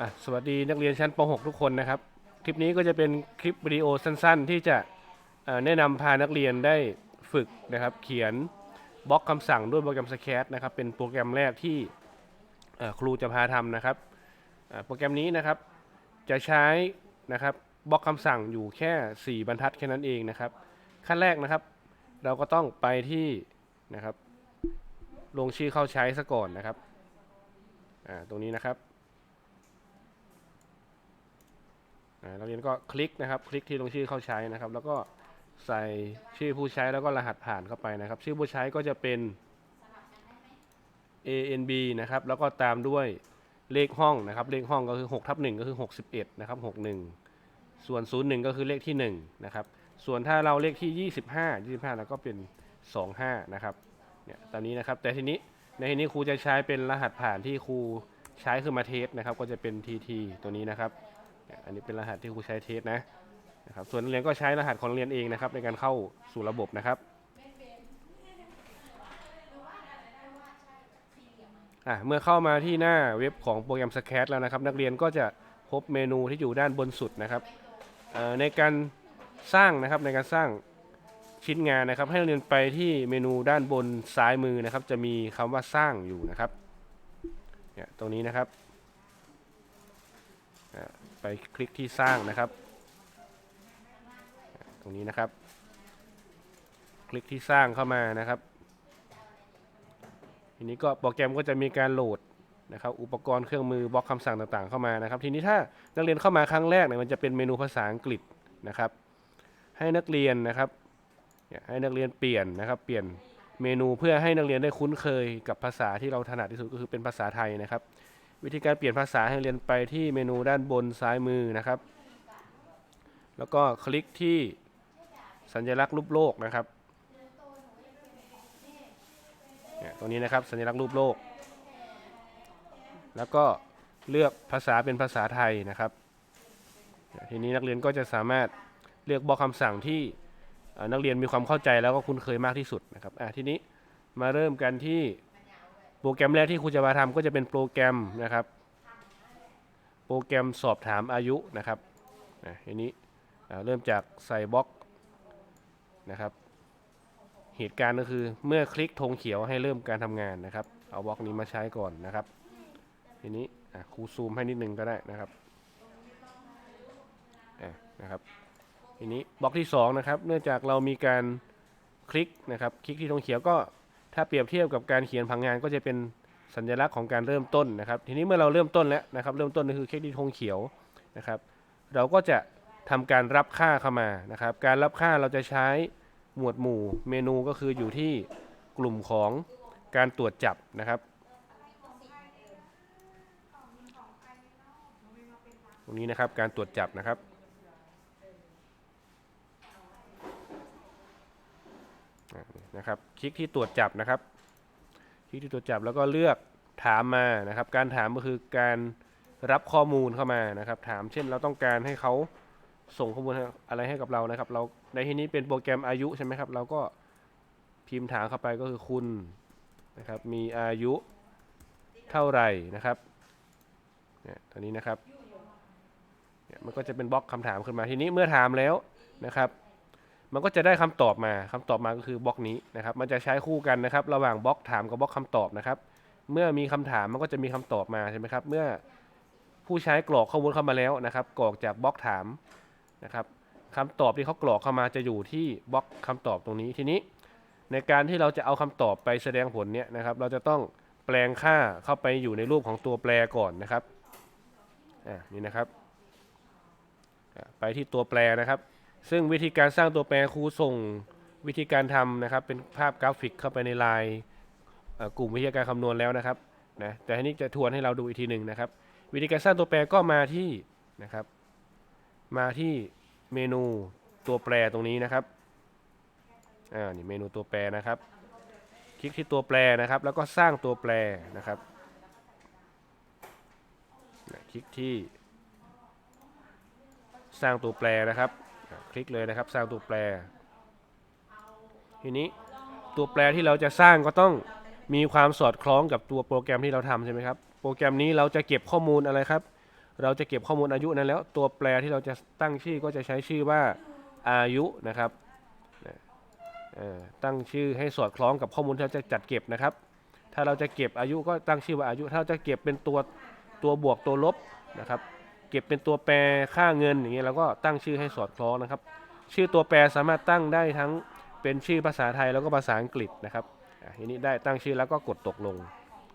อะสวัสดีนักเรียนชั้นป .6 ทุกคนนะครับ คลิปนี้ก็จะเป็นคลิปวิดีโอสั้นๆ ที่จะแนะนำพานักเรียนได้ฝึกนะครับ เขียนบล็อกคำสั่งด้วยโปรแกรม Scratch นะครับ เป็นโปรแกรมแรกที่ครูจะพาทำนะครับ โปรแกรมนี้นะครับจะใช้นะครับบล็อกคำสั่งอยู่แค่ 4 บรรทัดแค่นั้นเองนะครับ ขั้นแรกนะครับ เราก็ต้องไปที่นะครับ ลงชื่อเข้าใช้ซะก่อนนะครับตรงนี้นะครับ อ่า นักเรียนก็คลิกนะครับ คลิกที่ลงชื่อเข้าใช้นะครับ แล้วก็ใส่ชื่อผู้ใช้แล้วก็รหัสผ่านเข้าไปนะครับ ชื่อผู้ใช้ก็จะเป็น ANB นะครับ แล้วก็ตามด้วยเลขห้องนะครับ เลขห้องก็คือ6ทับ1ก็คือ 61 นะครับ 61 ส่วน 01 ก็คือเลขที่ 1 นะครับ ส่วนถ้าเราเลขที่ 25 25 แล้วก็เป็น 25 นะครับ เนี่ย ตอนนี้นะครับ แต่ทีนี้ในที่นี้ครูจะใช้เป็นรหัสผ่านที่ครูใช้คือมาเทสนะครับ ก็จะเป็น TT ตัวนี้นะครับ อันนี้เป็นรหัสที่ครูใช้เทสนะนะครับส่วนนักเรียนก็ใช้รหัสของนักเรียนเองนะครับในการเข้าสู่ระบบนะครับอะเมื่อเข้ามาที่หน้าเว็บของโปรแกรม s c a t แล้วนะครับ นักเรียนก็จะพบเมนูที่อยู่ด้านบนสุดนะครับเอ่อในการสร้างนะครับในการสร้างชิ้นงานนะครับ ให้นักเรียนไปที่เมนูด้านบนซ้ายมือนะครับ จะมีคำว่าสร้างอยู่นะครับเนี่ยตรงนี้นะครับ ไปคลิกที่สร้างนะครับ ตรงนี้นะครับ คลิกที่สร้างเข้ามานะครับ ทีนี้ก็โปรแกรมก็จะมีการโหลดนะครับอุปกรณ์เครื่องมือบล็อกคำสั่งต่างๆ เข้ามานะครับ ทีนี้ถ้านักเรียนเข้ามาครั้งแรกเนี่ยมันจะเป็นเมนูภาษาอังกฤษนะครับ ให้นักเรียนนะครับให้นักเรียนเปลี่ยนนะครับ เปลี่ยนเมนูเพื่อให้นักเรียนได้คุ้นเคยกับภาษาที่เราถนัดที่สุดก็คือเป็นภาษาไทยนะครับ วิธีการเปลี่ยนภาษาให้เรียนไปที่เมนูด้านบนซ้ายมือนะครับ แล้วก็คลิกที่สัญลักษณ์รูปโลกนะครับเนี่ยตรงนี้นะครับสัญลักษณ์รูปโลก แล้วก็เลือกภาษาเป็นภาษาไทยนะครับ ทีนี้นักเรียนก็จะสามารถเลือกบอกคำสั่งที่นักเรียนมีความเข้าใจแล้วก็คุ้นเคยมากที่สุดนะครับทีนี้มาเริ่มกันที่ รแกรมแรกที่ครูจะมาทำก็จะเป็นโปรแกรมนะครับ โปรแกรมสอบถามอายุนะครับอะทีนี้เริ่มจากใส่บล็อกนะครับ เหตุการณ์ก็คือเมื่อคลิกธงเขียวให้เริ่มการทำงานนะครับ เอาบล็อกนี้มาใช้ก่อนนะครับทีนี้ครูซูมให้นิดนึงก็ได้นะครับนะครับทีนี้บล็อกที่สองนะครับ เนื่องจากเรามีการคลิกนะครับ คลิกที่ธงเขียวก็ ถ้าเปรียบเทียบกับการเขียนผังงานก็จะเป็นสัญลักษณ์ของการเริ่มต้นนะครับ ทีนี้เมื่อเราเริ่มต้นแล้วนะครับ เริ่มต้นก็คือคลิกที่ธงเขียวนะครับ เราก็จะทำการรับค่าเข้ามานะครับ การรับค่าเราจะใช้หมวดหมู่เมนูก็คืออยู่ที่กลุ่มของการตรวจจับนะครับ ตรงนี้นะครับการตรวจจับนะครับอ่า นะครับ คลิกที่ตรวจจับนะครับ คลิกที่ตรวจจับแล้วก็เลือกถามมานะครับ การถามก็คือการรับข้อมูลเข้ามานะครับ ถามเช่นเราต้องการให้เขาส่งข้อมูลอะไรให้กับเรานะครับ เราในที่นี้เป็นโปรแกรมอายุใช่ไหมครับ เราก็พิมพ์ถามเข้าไปก็คือคุณนะครับ มีอายุเท่าไหร่นะครับเนี่ยตอนนี้นะครับเนี่ยมันก็จะเป็นบล็อกคำถามขึ้นมาทีนี้เมื่อถามแล้วนะครับ มันก็จะได้คำตอบมาคำตอบมาก็คือบล็อกนี้นะครับ มันจะใช้คู่กันนะครับ ระหว่างบล็อกถามกับบล็อกคำตอบนะครับ เมื่อมีคำถามมันก็จะมีคำตอบมาใช่ไหมครับ เมื่อผู้ใช้กรอกข้อมูลเข้ามาแล้วนะครับ กรอกจากบล็อกถามนะครับคำตอบที่เขากรอกเข้ามาจะอยู่ที่บล็อกคำตอบตรงนี้ทีนี้ ในการที่เราจะเอาคำตอบไปแสดงผลเนี่ยนะครับ เราจะต้องแปลงค่าเข้าไปอยู่ในรูปของตัวแปรก่อนนะครับอ่านี่นะครับ ไปที่ตัวแปรนะครับ ซึ่งวิธีการสร้างตัวแปรครูส่งวิธีการทำนะครับ เป็นภาพกราฟิกเข้าไปในไลน์กลุ่มวิธีการคำนวณแล้วนะครับนะแต่ทีนี้จะทวนให้เราดูอีกทีหนึ่งนะครับ วิธีการสร้างตัวแปรก็มาที่นะครับ มาที่เมนูตัวแปรตรงนี้นะครับอ่านี่เมนูตัวแปรนะครับ คลิกที่ตัวแปรนะครับ แล้วก็สร้างตัวแปรนะครับคลิกที่ สร้างตัวแปรนะครับ คลิกเลยนะครับ สร้างตัวแปร ทีนี้ตัวแปรที่เราจะสร้างก็ต้องมีความสอดคล้องกับตัวโปรแกรมที่เราทำใช่ไหมครับโปรแกรมนี้เราจะเก็บข้อมูลอะไรครับ เราจะเก็บข้อมูลอายุนั้นแล้ว ตัวแปรที่เราจะตั้งชื่อก็จะใช้ชื่อว่าอายุนะครับตั้งชื่อให้สอดคล้องกับข้อมูลที่เราจะจัดเก็บนะครับ ถ้าเราจะเก็บอายุก็ตั้งชื่อว่าอายุ ถ้าเราจะเก็บเป็นตัวตัวบวกตัวลบนะครับ เก็บเป็นตัวแปรค่าเงินอย่างเงี้ยเราก็ตั้งชื่อให้สอดคล้องนะครับ ชื่อตัวแปรสามารถตั้งได้ทั้งเป็นชื่อภาษาไทยแล้วก็ภาษาอังกฤษนะครับทีนี้ได้ตั้งชื่อแล้วก็กดตกลง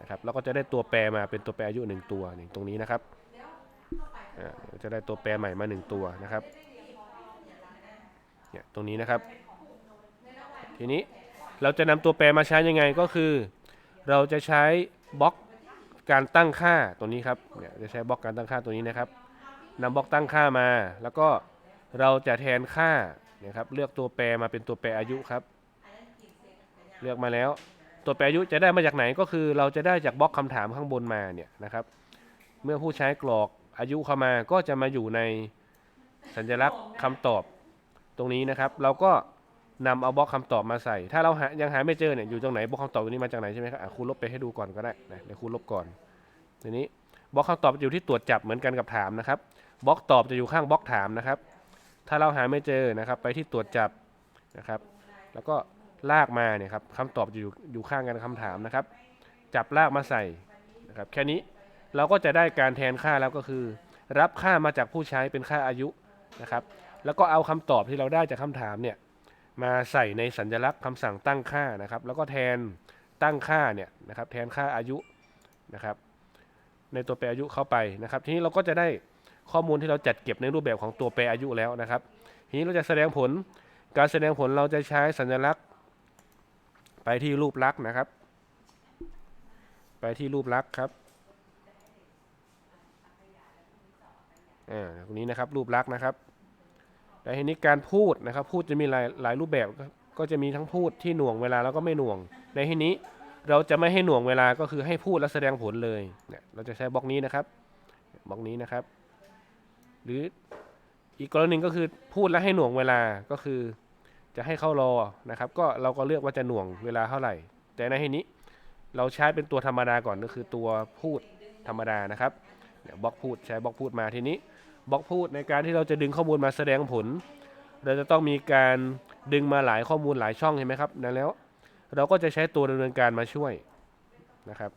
นะครับแล้วก็จะได้ตัวแปรมาเป็นตัวแปรอายุหนึ่งตัวนี่ตรงนี้นะครับจะได้ตัวแปรใหม่มาหนึ่งตัวนะครับเนี่ยตรงนี้นะครับ ทีนี้เราจะนำตัวแปรมาใช้ยังไงก็คือ เราจะใช้บล็อก การตั้งค่าตัวนี้ครับเนี่ยจะใช้บล็อกการตั้งค่าตัวนี้นะครับนำบล็อกตั้งค่ามา แล้วก็เราจะแทนค่าเนี่ยครับเลือกตัวแปรมาเป็นตัวแปรอายุครับ เลือกมาแล้ว ตัวแปรอายุจะได้มาจากไหนก็คือเราจะได้จากบล็อกคำถามข้างบนมาเนี่ยนะครับ เมื่อผู้ใช้กรอกอายุเข้ามาก็จะมาอยู่ในสัญลักษณ์คำตอบตรงนี้นะครับ เราก็ นำเอาบล็อกคำตอบมาใส่ ถ้าเราหายังหาไม่เจอเนี่ยอยู่ตรงไหนบล็อกคำตอบตัวนี้มาจากไหนใช่ไหมครับครูลบไปให้ดูก่อนก็ได้นะเดี๋ยวครูลบก่อนทีนี้บล็อกคำตอบอยู่ที่ตรวจจับเหมือนกันกับถามนะครับบล็อกตอบจะอยู่ข้างบล็อกถามนะครับ ถ้าเราหาไม่เจอนะครับ ไปที่ตรวจจับนะครับ แล้วก็ลากมาเนี่ยครับคำตอบจะอยู่อยู่ข้างกันคำถามนะครับ จับลากมาใส่นะครับแค่นี้เราก็จะได้การแทนค่าแล้วก็คือ รับค่ามาจากผู้ใช้เป็นค่าอายุนะครับ แล้วก็เอาคำตอบที่เราได้จากคำถามเนี่ย มาใส่ในสัญลักษณ์คำสั่งตั้งค่านะครับ แล้วก็แทนตั้งค่าเนี่ยนะครับ แทนค่าอายุนะครับ ในตัวแปรอายุเข้าไปนะครับ ทีนี้เราก็จะได้ข้อมูลที่เราจัดเก็บในรูปแบบของตัวแปรอายุแล้วนะครับ ทีนี้เราจะแสดงผลการแสดงผลเราจะใช้สัญลักษณ์ ไปที่รูปลักษณ์นะครับ ไปที่รูปลักษณ์ครับอ่าตรงนี้นะครับรูปลักษณ์นะครับ แต่ทีนี้การพูดนะครับพูดจะมีหลายหลายรูปแบบก็จะมีทั้งพูดที่หน่วงเวลาแล้วก็ไม่หน่วง ในที่นี้เราจะไม่ให้หน่วงเวลาก็คือให้พูดและแสดงผลเลยเนี่ยเราจะใช้บล็อกนี้นะครับบล็อกนี้นะครับ หรืออีกกรณีหนึ่งก็คือพูดและให้หน่วงเวลาก็คือ จะให้เขารอนะครับ ก็เราก็เลือกว่าจะหน่วงเวลาเท่าไหร่ แต่ในที่นี้เราใช้เป็นตัวธรรมดาก่อนก็คือตัวพูดธรรมดานะครับเนี่ยบล็อกพูดใช้บล็อกพูดมาทีนี้ บล็อกพูดในการที่เราจะดึงข้อมูลมาแสดงผล เราจะต้องมีการดึงมาหลายข้อมูลหลายช่องเห็นไหมครับนั้นแล้ว เราก็จะใช้ตัวดำเนินการมาช่วยนะครับ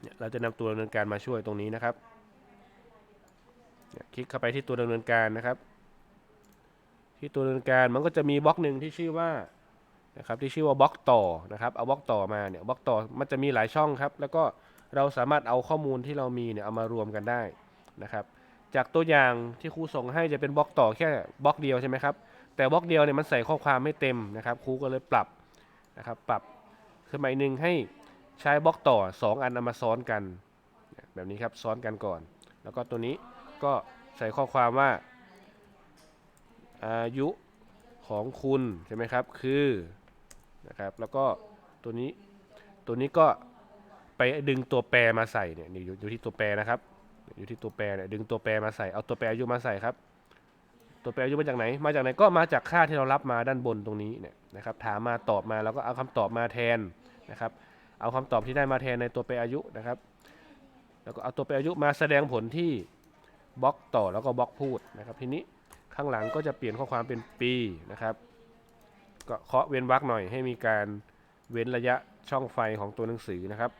เนี่ยเราจะนำตัวดำเนินการมาช่วยตรงนี้นะครับเนี่ยคลิกเข้าไปที่ตัวดำเนินการนะครับ ที่ตัวดำเนินการมันก็จะมีบล็อกหนึ่งที่ชื่อว่านะครับที่ชื่อว่าบล็อกต่อนะครับเอาบล็อกต่อมาเนี่ยบล็อกต่อมันจะมีหลายช่องครับ แล้วก็เราสามารถเอาข้อมูลที่เรามีเนี่ยเอามารวมกันได้นะครับ จากตัวอย่างที่ครูส่งให้จะเป็นบล็อกต่อแค่บล็อกเดียวใช่ไหมครับ แต่บล็อกเดียวเนี่ยมันใส่ข้อความไม่เต็มนะครับครูก็เลยปรับนะครับ ปรับขึ้นมาอีกหนึ่งให้ใช้บล็อกต่อ 2 อันเอามาซ้อนกัน แบบนี้ครับซ้อนกันก่อน แล้วก็ตัวนี้ก็ใส่ข้อความว่าอายุของคุณใช่ไหมครับคือนะครับแล้วก็ตัวนี้ตัวนี้ก็ไปดึงตัวแปรมาใส่เนี่ยอยู่อยู่ที่ตัวแปรนะครับ อยู่ที่ตัวแปรเนี่ยดึงตัวแปรมาใส่เอาตัวแปรอายุมาใส่ครับ ตัวแปรอายุมาจากไหน มาจากไหนก็มาจากค่าที่เรารับมาด้านบนตรงนี้เนี่ยนะครับ ถามมาตอบมาแล้วก็เอาคำตอบมาแทนนะครับ เอาคำตอบที่ได้มาแทนในตัวแปรอายุนะครับ แล้วก็เอาตัวแปรอายุมาแสดงผลที่บล็อกต่อแล้วก็บล็อกพูดนะครับ ทีนี้ข้างหลังก็จะเปลี่ยนข้อความเป็นปีนะครับก็เคาะเว้นวรรคหน่อยให้มีการเว้นระยะช่องไฟของตัวหนังสือนะครับ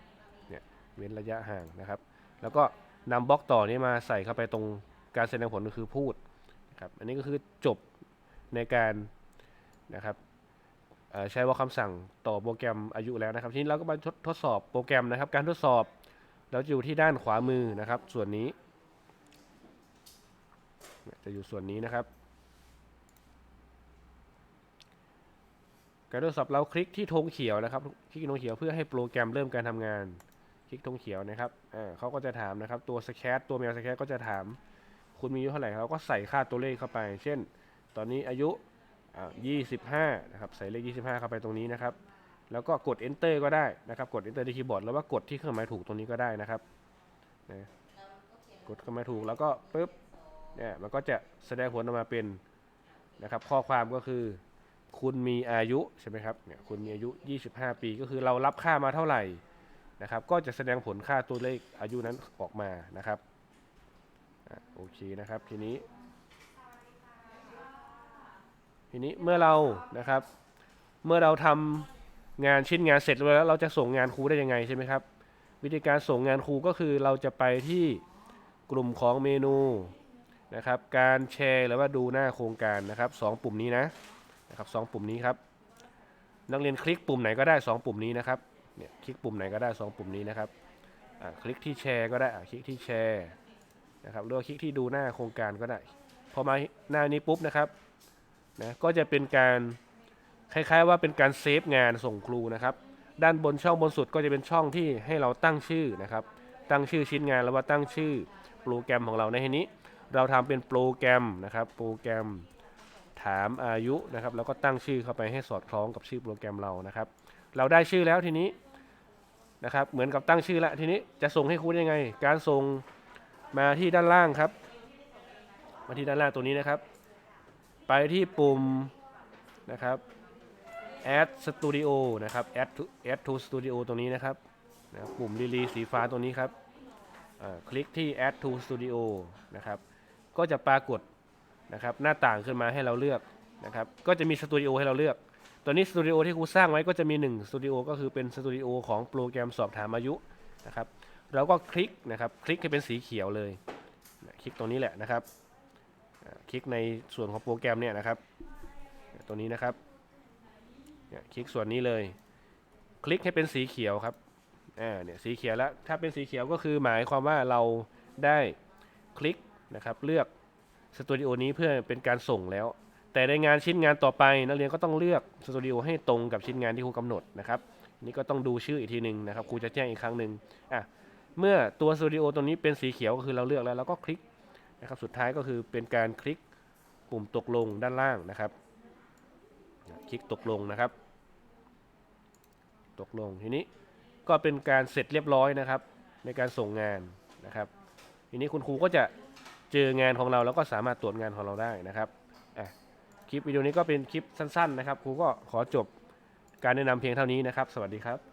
เนี่ยเว้นระยะห่างนะครับ แล้วก็ นำบล็อกต่อนี้มาใส่เข้าไปตรงการแสดงผลก็คือพูดนะครับอันนี้ก็คือจบในการนะครับใช้ว่าคำสั่งต่อโปรแกรมอายุแล้วนะครับ ทีนี้เราก็มาทดทดสอบโปรแกรมนะครับ การทดสอบเราจะอยู่ที่ด้านขวามือนะครับ ส่วนนี้ จะอยู่ส่วนนี้นะครับ การทดสอบเราคลิกที่ธงเขียวนะครับ คลิกธงเขียวเพื่อให้โปรแกรมเริ่มการทำงาน ลิกธงเขียวนะครับอ่าเขาก็จะถามนะครับ ตัวสแคตตัวแมวสแคตก็จะถาม คุณมีอายุเท่าไหร่เขาก็ใส่ค่าตัวเลขเข้าไป เช่น ตอนนี้อายุอ่า25 นะครับ ใส่เลข 25 เข้าไปตรงนี้นะครับ แล้วก็กด enter ก็ได้นะครับ กด enter ที่คีย์บอร์ดแล้วว่ากดที่เครื่องหมายถูกตรงนี้ก็ได้นะครับนะกดเครื่องหมายถูกแล้วก็ปึ๊บ เนี่ยมันก็จะแสดงผลออกมาเป็นนะครับ ข้อความก็คือคุณมีอายุใช่ไหมครับ เนี่ยคุณมีอายุ 25 ปีก็คือเรารับค่ามาเท่าไหร่ นะครับ ก็จะแสดงผลค่าตัวเลขอายุนั้นออกมานะครับอโอเคนะครับทีนี้ ทีนี้เมื่อเรานะครับ เมื่อเราทำงานชิ้นงานเสร็จแล้วเราจะส่งงานครูได้ยังไงใช่ไหมครับ วิธีการส่งงานครูก็คือเราจะไปที่กลุ่มของเมนูนะครับ การแชร์หรือว่าดูหน้าโครงการนะครับสองปุ่มนี้นะนะครับสองปุ่มนี้ครับ นักเรียนคลิกปุ่มไหนก็ได้สองปุ่มนี้นะครับ เนี่ยคลิกปุ่มไหนก็ได้สองปุ่มนี้นะครับคลิกที่แชร์ก็ได้คลิกที่แชร์นะครับหรือว่าคลิกที่ดูหน้าโครงการก็ได้ พอมาหน้านี้ปุ๊บนะครับนะก็จะเป็นการคล้ายๆว่าเป็นการเซฟงานส่งครูนะครับ ด้านบนช่องบนสุดก็จะเป็นช่องที่ให้เราตั้งชื่อนะครับ ตั้งชื่อชิ้นงานแล้วว่าตั้งชื่อโปรแกรมของเราในที่นี้ เราทำเป็นโปรแกรมนะครับ โปรแกรม ถามอายุนะครับแล้วก็ตั้งชื่อเข้าไปให้สอดคล้องกับชื่อโปรแกรมเรานะครับ เราได้ชื่อแล้วทีนี้นะครับเหมือนกับตั้งชื่อแล้วทีนี้จะส่งให้ครูได้ยังไง การส่งมาที่ด้านล่างครับ มาที่ด้านล่างตัวนี้นะครับ ไปที่ปุ่มนะครับ add studio นะครับ add to add to studio ตรงนี้นะครับนะปุ่ม release สีฟ้าตรงนี้ครับคลิกที่ add to studio นะครับ ก็จะปรากฏ นะครับหน้าต่างขึ้นมาให้เราเลือกนะครับก็จะมีสตูดิโอให้เราเลือก ตัวนี้สตูดิโอที่ครูสร้างไว้ก็จะมี1สตูดิโอก็คือเป็นสตูดิโอของโปรแกรมสอบถามอายุนะครับเราก็คลิกนะครับคลิกให้เป็นสีเขียวเลย คลิกตรงนี้แหละนะครับ คลิกในส่วนของโปรแกรมเนี่ยนะครับ ตัวนี้นะครับคลิกส่วนนี้เลย คลิกให้เป็นสีเขียวครับอ่าเนี่ยสีเขียวแล้วถ้าเป็นสีเขียวก็คือหมายความว่าเราได้คลิกนะครับเลือก สตูดิโอนี้เพื่อเป็นการส่งแล้ว แต่ในงานชิ้นงานต่อไปนักเรียนก็ต้องเลือกสตูดิโอให้ตรงกับชิ้นงานที่ครูกำหนดนะครับนี่ก็ต้องดูชื่ออีกทีหนึ่งนะครับครูจะแจ้งอีกครั้งหนึ่งอะเมื่อตัวสตูดิโอตรงนี้เป็นสีเขียวก็คือเราเลือกแล้วเราก็คลิกนะครับสุดท้ายก็คือเป็นการคลิกปุ่มตกลงด้านล่างนะครับ คลิกตกลงนะครับ ตกลงทีนี้ก็เป็นการเสร็จเรียบร้อยนะครับ ในการส่งงานนะครับ ทีนี้คุณครูก็จะ เจองานของเราแล้วก็สามารถตรวจงานของเราได้นะครับคลิปวิดีโอนี้ก็เป็นคลิปสั้นๆนะครับครูก็ขอจบการแนะนำเพียงเท่านี้นะครับ สวัสดีครับ